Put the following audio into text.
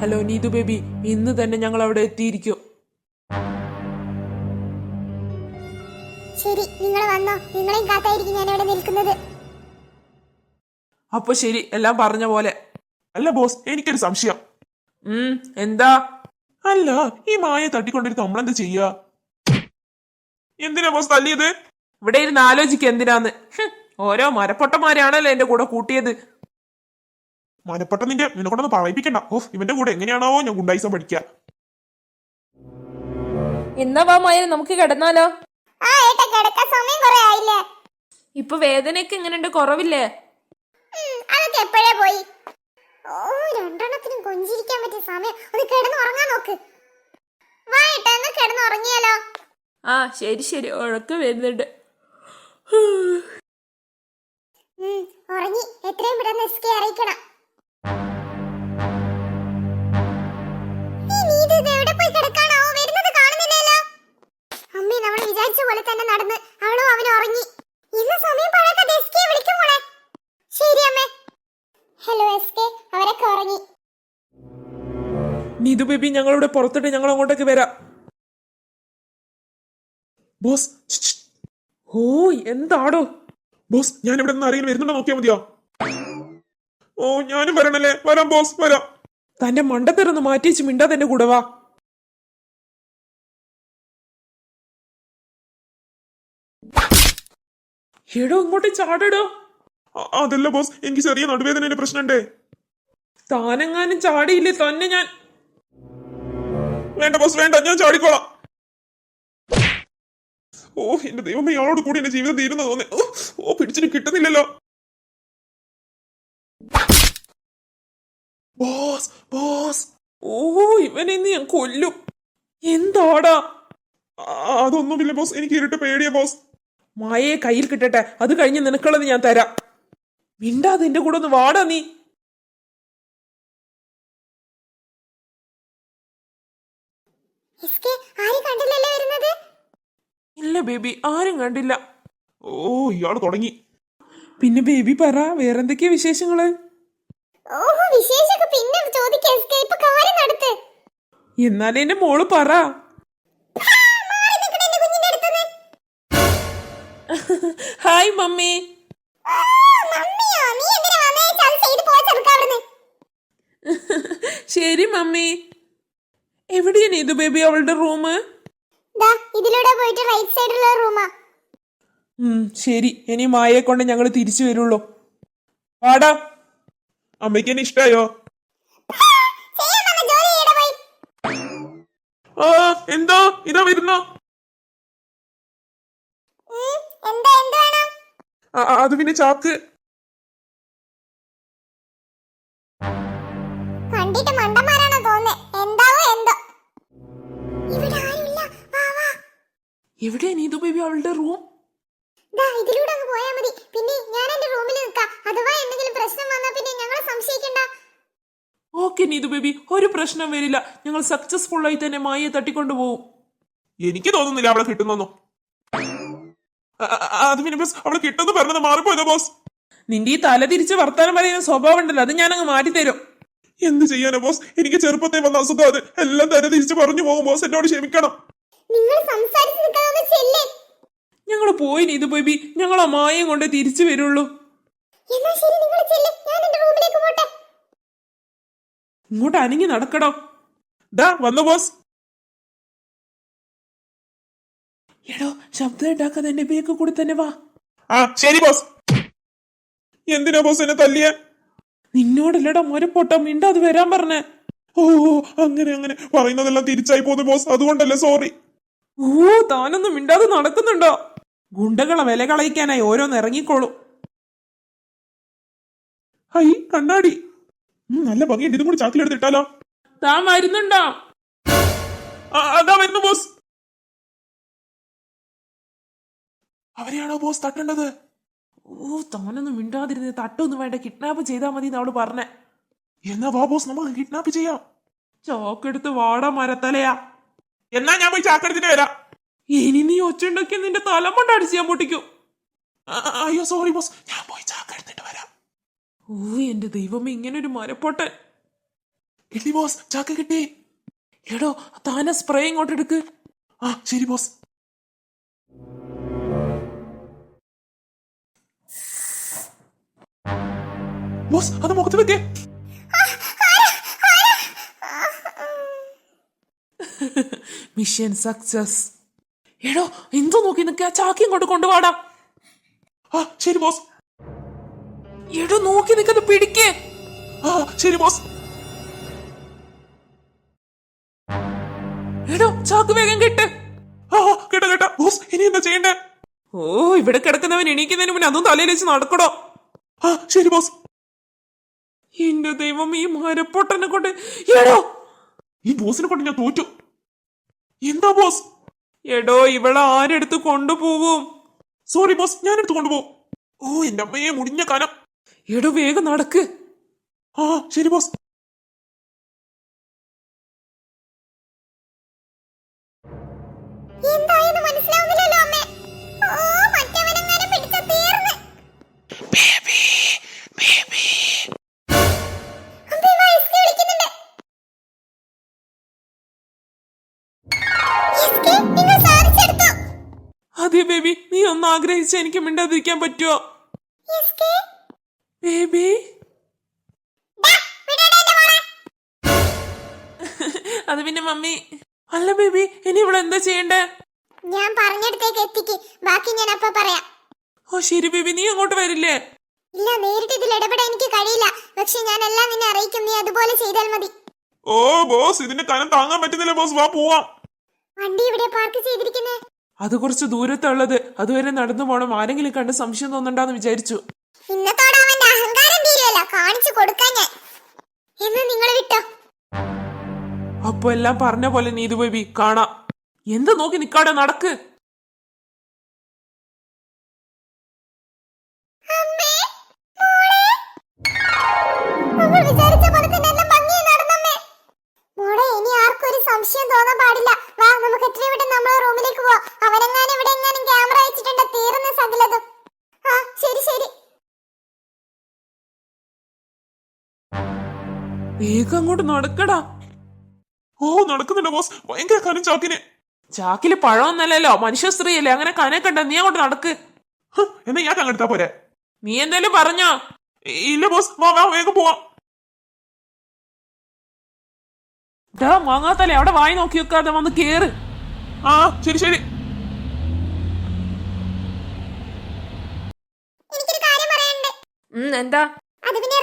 Hello Neethu baby ഇന്ന് തന്നെ ഞങ്ങൾ അവിടെ എത്തിയിരിക്കും. ശരി നിങ്ങൾ വന്നോ. നിങ്ങളെയും കാത്തായിരിക്കും ഞാൻ ഇവിടെ നിൽക്കുന്നത്. അപ്പൊ ശരി എല്ലാം പറഞ്ഞ പോലെ. അല്ല ബോസ് എനിക്കൊരു സംശയം. ഉം എന്താ? അല്ല ഈ മായ തട്ടിക്കൊണ്ടിരുന്ന് നമ്മളെന്താ ചെയ്യാ? എന്തിനാ ബോസ് തല്ലിയത്? ഇവിടെ ഇരുന്ന് ആലോചിക്ക എന്തിനാന്ന്. ഓരോ മരപ്പൊട്ടന്മാരാണല്ലോ എന്റെ കൂടെ കൂട്ടിയത്. മനപ്പെട്ട നിന്റെ നിന്നെ കൊണ്ടൊന്ന് പറയിപ്പിക്കണ്ട. ഓഫ് ഇവന്റെ കൂടെ എങ്ങനെയാണാവോ ഞാൻ ഗുണ്ടായിസം പഠിക്കുക എന്നാ വാ മായ നമുക്ക് കിടന്നാലോ? ആ ഏട്ടാ കിടക്കാൻ സമയം കുറെ ആയില്ലേ? ഇപ്പൊ വേദനയൊക്കെ എങ്ങനെയുണ്ട്? കുറവില്ലേ? അതൊക്കെ എപ്പോഴേ പോയി? ഓ രണ്ടെണ്ണത്തിനും കൊഞ്ചിരിക്കാൻ പറ്റിയ സമയം. ഒന്ന് കിടന്ന് ഉറങ്ങാൻ നോക്ക്. വാ ഏട്ടാ കിടന്ന് ഉറങ്ങിയാലോ ആ ശരി ശരി. ഉഴക്ക് വരുന്നുണ്ട്. ഉം, ഉറങ്ങി. എത്രയും പെട്ടെന്ന് എസ്കെ അറിയിക്കണം. എവിടെ പോയി വരുന്നത് കാണുന്നില്ലല്ലോ. അമ്മേ, നമ്മൾ വിചാരിച്ച പോലെ തന്നെ നടന്ന് അവളും അവൻ ഉറങ്ങി. ഇന്ന് സമയം പാഴാക്കാതെ എസ് വിളിക്കും മോളെ. ശരി അമ്മേ. ഹലോ എസ് കെ, അവരൊക്കെ ഉറങ്ങി. നീതു ബേബി ഞങ്ങളിവിടെ പുറത്തിട്ട് ഞങ്ങൾ അങ്ങോട്ടേക്ക് വരാം ബോസ്. ഓ എന്താടോ ബോസ് ഞാൻ ഇവിടെ നിന്ന് ആരെങ്കിലും വരുന്നുണ്ടോ നോക്കിയാ മതിയോ ഓ ഞാനും വരണല്ലേ വരാം ബോസ് വരാം തന്റെ മണ്ടത്തരൊന്ന് മാറ്റി മിണ്ടാ തന്റെ കൂടെ വാ എടോ ഇങ്ങോട്ട് ചാടടോ. അതല്ല ബോസ് എനിക്ക് ചെറിയ നടുവേദനയുടെ പ്രശ്നമുണ്ടേ താനെങ്ങാനും ചാടിയില്ലേ തന്നെ ഞാൻ. വേണ്ട ബോസ് വേണ്ട ഞാൻ ചാടിക്കോളാം. ഓ എന്റെ ദൈവമേ ഇയാളോട് കൂടി എന്റെ ജീവിതം തീരുന്ന തോന്നി. ഓ, പിടിച്ചിന് പിടിച്ചിട്ട് കിട്ടുന്നില്ലല്ലോ. Boss boss. ഓ ഇവനെ ഇന്ന് ഞാൻ കൊല്ലും. എന്താടാ? അതൊന്നുമില്ല ബോസ് എനിക്ക് ഇരുട്ട് പേടിയ ബോസ്. മായയെ കയ്യിൽ കിട്ടട്ടെ അത് കഴിഞ്ഞ് നിനക്കുള്ളത് ഞാൻ തരാം മിണ്ടാതെ എന്റെ കൂടെ ഒന്ന് വാടാ നീ? ഇല്ല ബേബി ആരും കണ്ടില്ല ഓ ഇയാൾ തുടങ്ങി പിന്നെ ബേബി പറ വേറെന്തൊക്കെയാ വിശേഷങ്ങൾ ഓഹോ, വിശേഷമൊക്കെ പിന്നെ ചോദിക്കാം എസ് കെ. ഇപ്പൊ കാര്യം നടത്ത്. എന്നാലും എന്റെ മോൾ പറ അവിടുന്ന്. ശരി മമ്മി. എവിടെയാണ് ഇത് ബേബി അവളുടെ റൂം ഇതിലൂടെ പോയിട്ട് റൈറ്റ് സൈഡിലുള്ള റൂമാ ശരി. ഇനി മായയെ കൊണ്ട് ഞങ്ങൾ തിരിച്ചു വരുള്ളൂ. വാടാ. അമ്മയ്ക്ക് എന്നെ ഇഷ്ടായോ? ആ എന്തോ? ഇതാ വരുന്നോ? എന്താ എന്ത് അത് പിന്നെ ചാക്ക്. കണ്ടിട്ട് മണ്ടന്മാരാണോ തോന്നുന്നേ? എന്താവോ എന്തോ. ഇവിടെ ആരുമില്ല. വാ വാ. എവിടെയാ നീതു ബേബി അവളുടെ റൂം ദാ ഇതിലൂടെ അങ്ങ് പോയാ മതി. പിന്നെ ഞാൻ എന്റെ റൂമിൽ നിൽക്കാം. അഥവാ എന്തെങ്കിലും പ്രശ്നം വന്നാ പിന്നെ ഞങ്ങളെ സംശയിക്കണ്ട. ഓക്കെ നീതു ബേബി ഒരു പ്രശ്നം വരില്ല. ഞങ്ങൾ സക്സസ്ഫുൾ ആയി തന്നെ മായയെ തട്ടിക്കൊണ്ടു പോകും എനിക്ക് തോന്നുന്നില്ല അവളെ കിട്ടുന്നു അത് പിന്നെ ബോസ് അവളെ കിട്ടുന്നു പറഞ്ഞത് മാറിപ്പോയതാ ബോസ് നിന്റെ ഈ തല തിരിച്ച് വർത്താനം പറയുന്ന സ്വഭാവം ഉണ്ടല്ലോ അത് ഞാനങ്ങ് അങ്ങ് മാറ്റി തരും എന്ത് ചെയ്യാനാ ബോസ് എനിക്ക് ചെറുപ്പത്തെ വന്ന അസുഖം അത്. എല്ലാം തല തിരിച്ചു പറഞ്ഞു പോകും ബോസ് എന്നോട് ക്ഷമിക്കണം. നിങ്ങൾ ഞങ്ങൾ പോയി ഇത് ബേബി ഞങ്ങൾ ആ മായം കൊണ്ട് തിരിച്ചു വരുള്ളൂ. എന്നാ ശരി നിങ്ങൾ ചെല്ലേ ഞാൻ എന്റെ റൂമിലേക്ക് പോട്ടെ. ഇങ്ങോട്ട് അനങ്ങി നടക്കടോ. ദാ വന്നു ബോസ് എടോ ശബ്ദം ഉണ്ടാക്കാതെ എന്റെ ബേക്ക് കൂടി തന്നെ വാ. ആ ശരി ബോസ് എന്തിനാ ബോസ് എന്നെ തല്ലിയ? നിന്നോടല്ലടാ മരപ്പൊട്ട മിണ്ടാതെ വരാൻ പറഞ്ഞേ. ഓ അങ്ങനെ അങ്ങനെ. പറയുന്നതെല്ലാം തിരിച്ചായി പോന്നു ബോസ് അതുകൊണ്ടല്ലേ സോറി ഓ താനൊന്നും മിണ്ടാതെ നടക്കുന്നുണ്ടോ? ഗുണ്ടകളെ വില കളയിക്കാനായി ഓരോന്ന് ഇറങ്ങിക്കോളും. ഹൈ കണ്ണാടി. നല്ല ഭംഗിയുണ്ട്. ഇതും കൂടി ചാക്കിലെടുത്തിട്ടാലോ താ താൻ വരുന്നുണ്ടോ? ആ, അതാ വരുന്നു ബോസ് അവരെയാണോ ബോസ് തട്ടേണ്ടത്? ഓ താനൊന്നും മിണ്ടാതിരുന്ന് തട്ടൊന്നും വേണ്ട. കിഡ്നാപ്പ് ചെയ്താൽ മതി അവൾ പറഞ്ഞേ. എന്നാ വാ ബോസ് നമുക്ക് കിഡ്നാപ്പ് ചെയ്യാം. ചോക്കെടുത്ത് വാടാ മരത്തലയാ. എന്നാ ഞാൻ പോയി ചാക്കെടുത്തിട്ട് വരാം. ഇനി നീ ഒച്ചുണ്ടാക്കി നിന്റെ തലമണ്ട അടിച്ച് ഞാൻ പൊട്ടിക്കും. അയ്യോ സോറി ബോസ് ഞാൻ പോയി ചാക്കെടുത്തിട്ട് വരാം. ഓ എന്റെ ദൈവം ഇങ്ങനെ ഒരു മരപ്പൊട്ടൻ. കിട്ടി ബോസ് ചാക്ക കിട്ടി. എടോ താന സ്പ്രേ ഇങ്ങോട്ട് എടുക്ക് ആ ശരി ബോസ് ബോസ് അത് മുഖത്ത് വെക്കേ. Mission success. എടോ എന്തോ നോക്കി നിൽക്കുക ചാക്കി ഇങ്ങോട്ട് കൊണ്ടുപോടാ. ആ ശരി ബോസ്. എടോ നോക്കി നിൽക്കുന്നത് പിടിക്കേ. ആ ശരി ബോസ്. എടോ ചാക്ക് വേഗം കിട്ട്. ആ ആ, കേട്ടാ കേട്ടാ. ബോസ് ഇനി എന്താ ചെയ്യണ്ടേ? ഓ ഇവിടെ കിടക്കുന്നവൻ എണീക്കുന്നതിന് മുന്നേ അതും തലയിൽ വെച്ച് നടക്കടോ. ആ ശരി ബോസ്. എന്റെ ദൈവം ഈ മരപ്പൊട്ടനെ കൊണ്ട് എടോ! ഈ ബോസിനെ കൊണ്ട് ഞാൻ തോറ്റു. എന്താ ബോസ്? എടോ ഇവളെ ആരെടുത്ത് കൊണ്ടുപോകും? സോറി ബോസ് ഞാൻ എടുത്ത് കൊണ്ടുപോകും. ഓ എന്റെ അമ്മയെ മുടിഞ്ഞ കനം. എടോ വേഗം നടക്ക്. ആ ശരി ബോസ്. എന്തായെന്ന് ആഗ്രഹിച്ച എനിക്ക് മിണ്ടാതിരിക്കാൻ പറ്റുമോ ബേബി? അത് പിന്നെ മമ്മി. അല്ല ബേബി ഇനി ഇവിടെ എന്താ ചെയ്യണ്ടേ? ഞാൻ പറഞ്ഞിടത്തേക്ക് എത്തിക്ക്. ബാക്കി ഞാൻ അപ്പൊ പറയാം. ഓ ശരി ബേബി നീ അങ്ങോട്ട് വരില്ലേ? ഇല്ല നേരിട്ട് ഇതിൽ ഇടപെടാൻ എനിക്ക് കഴിയില്ല. പക്ഷെ ഞാൻ എല്ലാം നിന്നെ അറിയിക്കും. നീ അതുപോലെ ചെയ്താൽ മതി. ഓ ബോസ് ഇതിന്റെ കനം താങ്ങാൻ പറ്റുന്നില്ല ബോസ്. വാ പോവാം. വണ്ടി ഇവിടെ പാർക്ക് ചെയ്തിരിക്കുന്നേ? അത് കുറച്ച് ദൂരത്തുള്ളത്. അതുവരെ നടന്നു പോണം. ആരെങ്കിലും കണ്ട് സംശയം തോന്നണ്ടെന്ന് വിചാരിച്ചു. ഇന്നത്തോടെ അവന്റെ അഹങ്കാരം കാണിച്ചു കൊടുക്കാൻ ഞാൻ. എന്ന് നിങ്ങൾ വിട്ടോ? അപ്പൊ എല്ലാം പറഞ്ഞ പോലെ നീതു ബേബി കാണാം. എന്ത് നോക്കി നിക്കാടെ നടക്ക്. സംശയം തോന്നാൻ പാടില്ല. നമുക്ക് എത്രയും പെട്ടെന്ന് നമ്മളെ റൂമിലേക്ക് പോവാം. അവനെങ്ങാനും ഇവിടെ എങ്ങാനും ക്യാമറ വെച്ചിട്ടുണ്ട്. തീർന്ന സകലതും. ആ ശരി ശരി. വേഗം അങ്ങോട്ട് നടക്കടാ. ഓ നടക്കുന്നുണ്ട് ബോസ്. ഭയങ്കര കനം ചാക്കിന്. ചാക്കിൽ പഴമൊന്നല്ലല്ലോ. മനുഷ്യ സ്ത്രീയല്ലേ. അങ്ങനെ കനെ കണ്ട നീ അങ്ങോട്ട് നടക്ക്. എന്നാ ഞാൻ അങ്ങെടുത്താ പോരെ? നീ എന്തായാലും പറഞ്ഞോ. ഇല്ല ബോസ്. വാ വാ വേഗം പോവാം. ഡാ മാങ്ങാത്തല്ലേ അവിടെ വായി നോക്കി വെക്കാതെ വന്ന് കേറ്. ആ ശരി ശരി. എന്താ? അത് പിന്നെ